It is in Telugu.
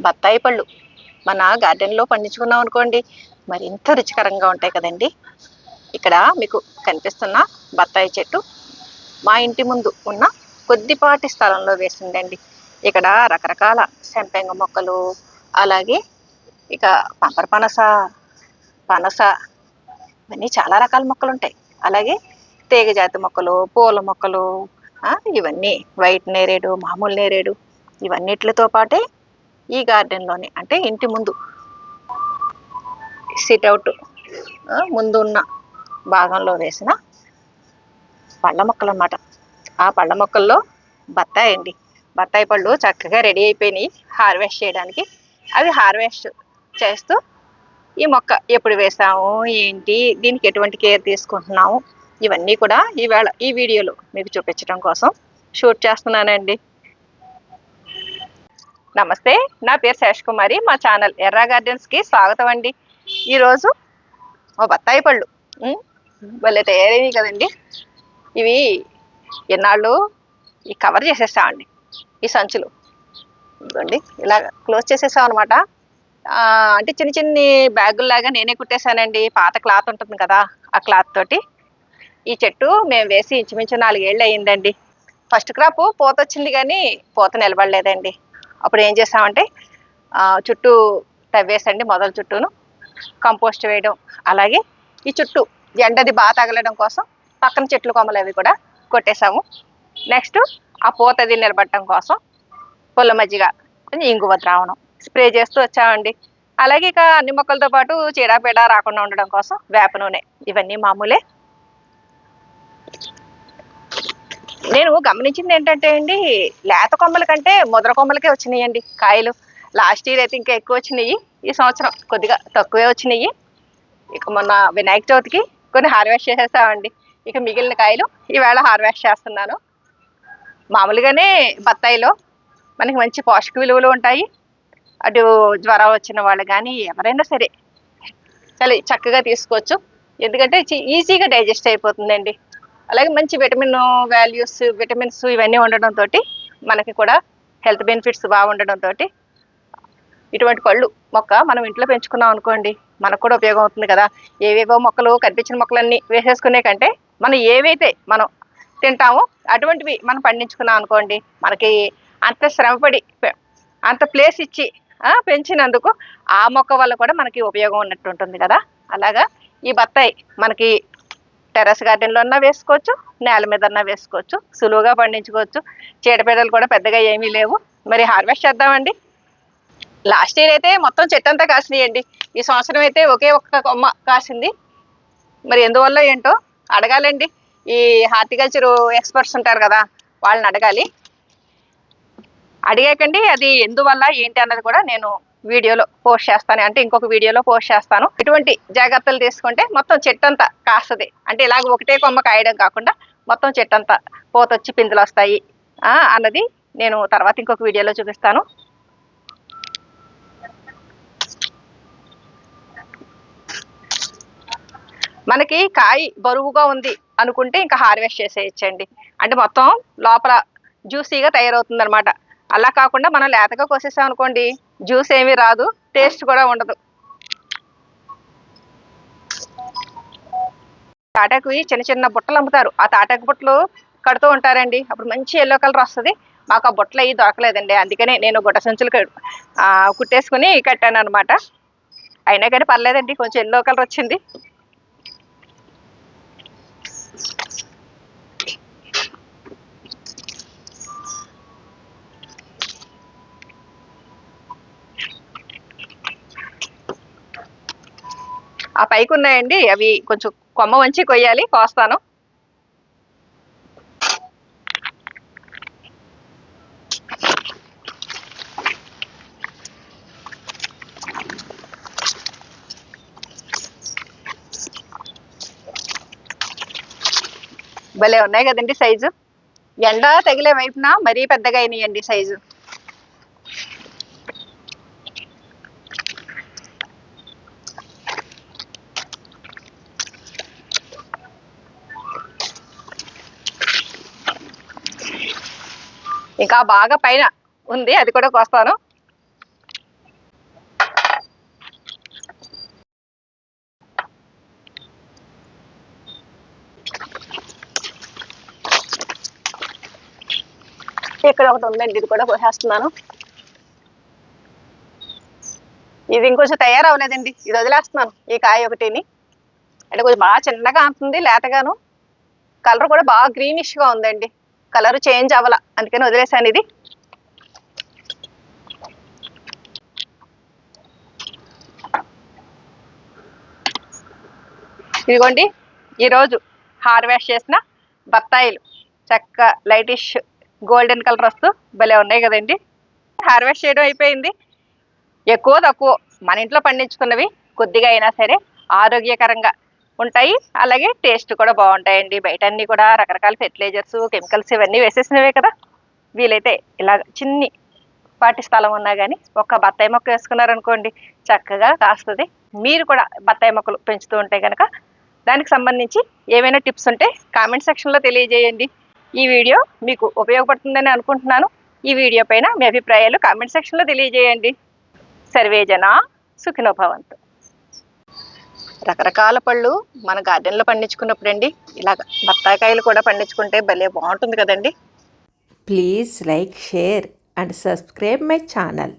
బత్తాయి పళ్ళు. మన గార్డెన్లో పండించుకున్నాం అనుకోండి. మరింత రుచికరంగా ఉంటాయి కదండి. ఇక్కడ మీకు కనిపిస్తున్న బత్తాయి చెట్టు మా ఇంటి ముందు ఉన్న కొద్దిపాటి స్థలంలో వేసిందండి. ఇక్కడ రకరకాల సెంపెంగ మొక్కలు అలాగే ఇక పంపర పనస పనస ఇవన్నీ చాలా రకాల మొక్కలు ఉంటాయి. అలాగే తీగ జాతి మొక్కలు పూల మొక్కలు ఇవన్నీ వైట్ నేరేడు మామూలు నేరేడు ఇవన్నిటితో పాటే ఈ గార్డెన్లోనే అంటే ఇంటి ముందు. సిట్అవుట్ ముందు ఉన్న భాగంలో వేసిన పళ్ళ మొక్కలు అన్నమాట ఆ పళ్ళ మొక్కల్లో బత్తాయి అండి. బత్తాయి పళ్ళు చక్కగా రెడీ అయిపోయినాయి హార్వెస్ట్ చేయడానికి. అవి హార్వెస్ట్ చేస్తూ ఈ మొక్క ఎప్పుడు వేసాము ఏంటి దీనికి ఎటువంటి కేర్ తీసుకుంటున్నాము ఇవన్నీ కూడా ఈవేళ ఈ వీడియోలో మీకు చూపించడం కోసం షూట్ చేస్తున్నానండి. నమస్తే నా పేరు శేష్ కుమారి మా ఛానల్ ఎర్రా గార్డెన్స్కి స్వాగతం అండి. ఈరోజు ఓ బత్తాయి పళ్ళు. ఉమ్, భలే తయారైనవి కదండి. ఇవి ఎన్నాళ్ళు ఈ కవర్ చేసేసామండి ఈ సంచులు. ఇదిగోండి ఇలా క్లోజ్ చేసేసాం అనమాట అంటే చిన్న చిన్ని బ్యాగుల్లాగా నేనే కుట్టేశానండి. పాత క్లాత్ ఉంటుంది కదా ఆ క్లాత్ తోటి. ఈ చెట్టు మేము వేసి ఇంచుమించు నాలుగేళ్ళు అయ్యిందండి. ఫస్ట్ క్రాప్ పూత వచ్చింది కానీ పూత నిలబడలేదండి. అప్పుడు ఏం చేస్తామంటే చుట్టూ తవ్వేసండి మొదల చుట్టూను. కంపోస్ట్ వేయడం. అలాగే ఈ చుట్టూ ఎండది బాగా తగలడం కోసం పక్కన చెట్లు కొమ్మలు అవి కూడా కొట్టేశాము నెక్స్ట్ ఆ పూతది నిలబడటం కోసం పుల్ల మజ్జిగ కొంచెం ఇంగువ ద్రావణం స్ప్రే చేస్తూ వచ్చామండి. అలాగే ఇక అన్ని మొక్కలతో పాటు చీడపీడ రాకుండా ఉండడం కోసం వేప నూనె ఇవన్నీ మామూలే. నేను గమనించింది ఏంటంటే అండి లేత కొమ్మల కంటే ముద్ర కొమ్మలకే వచ్చినాయండి కాయలు. లాస్ట్ ఇయర్ అయితే ఇంకా ఎక్కువ వచ్చినాయి. ఈ సంవత్సరం కొద్దిగా తక్కువే వచ్చినాయి. ఇక మొన్న వినాయక చవితికి కొన్ని హార్వెస్ట్ చేసేసామండి. ఇక మిగిలిన కాయలు ఈవేళ హార్వెస్ట్ చేస్తున్నాను. మామూలుగానే బత్తాయిలో మనకి మంచి పోషక విలువలు ఉంటాయి. అటు జ్వరం వచ్చిన వాళ్ళు కానీ ఎవరైనా సరే చాలా చక్కగా తీసుకోవచ్చు. ఎందుకంటే ఈజీగా డైజెస్ట్ అయిపోతుందండి. అలాగే మంచి విటమిన్ వాల్యూస్ విటమిన్స్ ఇవన్నీ ఉండడంతో మనకి కూడా హెల్త్ బెనిఫిట్స్ బాగా ఉండడంతో ఇటువంటి పళ్ళు మొక్క మనం ఇంట్లో పెంచుకున్నాం అనుకోండి మనకు కూడా ఉపయోగం అవుతుంది కదా. ఏవేవో మొక్కలు కనిపించిన మొక్కలన్నీ వేసేసుకునే కంటే మనం ఏవైతే మనం తింటామో అటువంటివి మనం పండించుకున్నాం అనుకోండి మనకి అంత శ్రమపడి అంత ప్లేస్ ఇచ్చి పెంచినందుకు ఆ మొక్క వల్ల కూడా మనకి ఉపయోగం ఉన్నట్టు ఉంటుంది కదా. అలాగా ఈ బత్తాయి మనకి టెర్రస్ గార్డెన్లో అన్నా వేసుకోవచ్చు నేల మీద అన్నా వేసుకోవచ్చు సులువుగా పండించుకోవచ్చు. చీడపీడలు కూడా పెద్దగా ఏమీ లేవు. మరి హార్వెస్ట్ చేద్దామండి. లాస్ట్ ఇయర్ అయితే మొత్తం చెట్టు అంతా కాసినాయండి. ఈ సంవత్సరం అయితే ఒకే ఒక్క కొమ్మ కాసింది. మరి ఎందువల్ల ఏంటో అడగాలండి. ఈ హార్టికల్చర్ ఎక్స్పర్ట్స్ ఉంటారు కదా వాళ్ళని అడగాలి. అడిగాకండి అది ఎందువల్ల ఏంటి అన్నది కూడా నేను వీడియోలో పోస్ట్ చేస్తాను. అంటే ఇంకొక వీడియోలో పోస్ట్ చేస్తాను. ఎటువంటి జాగ్రత్తలు తీసుకుంటే మొత్తం చెట్టు అంతా కాస్తుంది. అంటే ఇలాగ ఒకటే కొమ్మ కాయడం కాకుండా మొత్తం చెట్టు అంతా పోతొచ్చి పిందులు వస్తాయి అన్నది నేను తర్వాత ఇంకొక వీడియోలో చూపిస్తాను. మనకి కాయ బరువుగా ఉంది అనుకుంటే ఇంకా హార్వెస్ట్ చేసేయచ్చండి. అంటే మొత్తం లోపల జ్యూసీగా తయారవుతుంది అనమాట అలా కాకుండా మనం లేతగా కోసేసాం అనుకోండి జ్యూస్ ఏమీ రాదు టేస్ట్ కూడా ఉండదు. తాటాకు చిన్న చిన్న బుట్టలు అమ్ముతారు. ఆ తాటాకు బుట్టలు కడుతూ ఉంటారండి. అప్పుడు మంచి ఎల్లో కలర్ వస్తుంది. మాకు ఆ బుట్టలు అవి దొరకలేదండి. అందుకనే నేను గుడ్డ సంచులు కుట్టేసుకుని కట్టాను అనమాట అయినా కానీ పర్లేదండి. కొంచెం ఎల్లో కలర్ వచ్చింది. ఆ పైకి ఉన్నాయండి అవి కొంచెం కొమ్మ వంచి కొయ్యాలి. కోస్తాను. భలే ఉన్నాయి కదండి సైజు. ఎండ తగిలే వైపున మరీ పెద్దగా అయినాయండి సైజు. ఇంకా బాగా పైన ఉంది అది కూడా కోస్తాను. ఇక్కడ ఒకటి ఉందండి ఇది కూడా కోసేస్తున్నాను. ఇది ఇంకొంచెం తయారవలేదండి ఇది వదిలేస్తున్నాను ఈ కాయ ఒకటిని. అంటే కొంచెం బాగా చిన్నగా ఉంటుంది లేతగాను. కలర్ కూడా బాగా గ్రీనిష్గా ఉందండి. కలర్ చేంజ్ అవ్వాల. అందుకని వదిలేసాను ఇది. ఇదిగోండి ఈరోజు హార్వెస్ట్ చేసిన బత్తాయిలు. చక్క లైటిష్ గోల్డెన్ కలర్ వస్తూ భలే ఉన్నాయి కదండి. హార్వెస్ట్ చేయడం అయిపోయింది. ఎక్కువ తక్కువ మన ఇంట్లో పండించుకున్నవి కొద్దిగా అయినా సరే ఆరోగ్యకరంగా ఉంటాయి. అలాగే టేస్ట్ కూడా బాగుంటాయండి. బయట అన్ని కూడా రకరకాల ఫెర్టిలైజర్స్ కెమికల్స్ ఇవన్నీ వేసేసినవే కదా. వీలైతే ఇలా చిన్ని పాటి స్థలం ఉన్నా కానీ ఒక బత్తాయి మొక్క వేసుకున్నారనుకోండి చక్కగా కాస్తుంది. మీరు కూడా బత్తాయి మొక్కలు పెంచుతూ ఉంటే కనుక దానికి సంబంధించి ఏమైనా టిప్స్ ఉంటే కామెంట్ సెక్షన్లో తెలియజేయండి. ఈ వీడియో మీకు ఉపయోగపడుతుందని అనుకుంటున్నాను. ఈ వీడియో పైన మీ అభిప్రాయాలు కామెంట్ సెక్షన్లో తెలియజేయండి. సర్వేజన సుఖినోభవంతు రకరకాల పళ్ళు మన గార్డెన్లో పండించుకున్నప్పుడు అండి ఇలాగ బత్తాకాయలు కూడా పండించుకుంటే భలే బాగుంటుంది కదండి. Please like share and subscribe my channel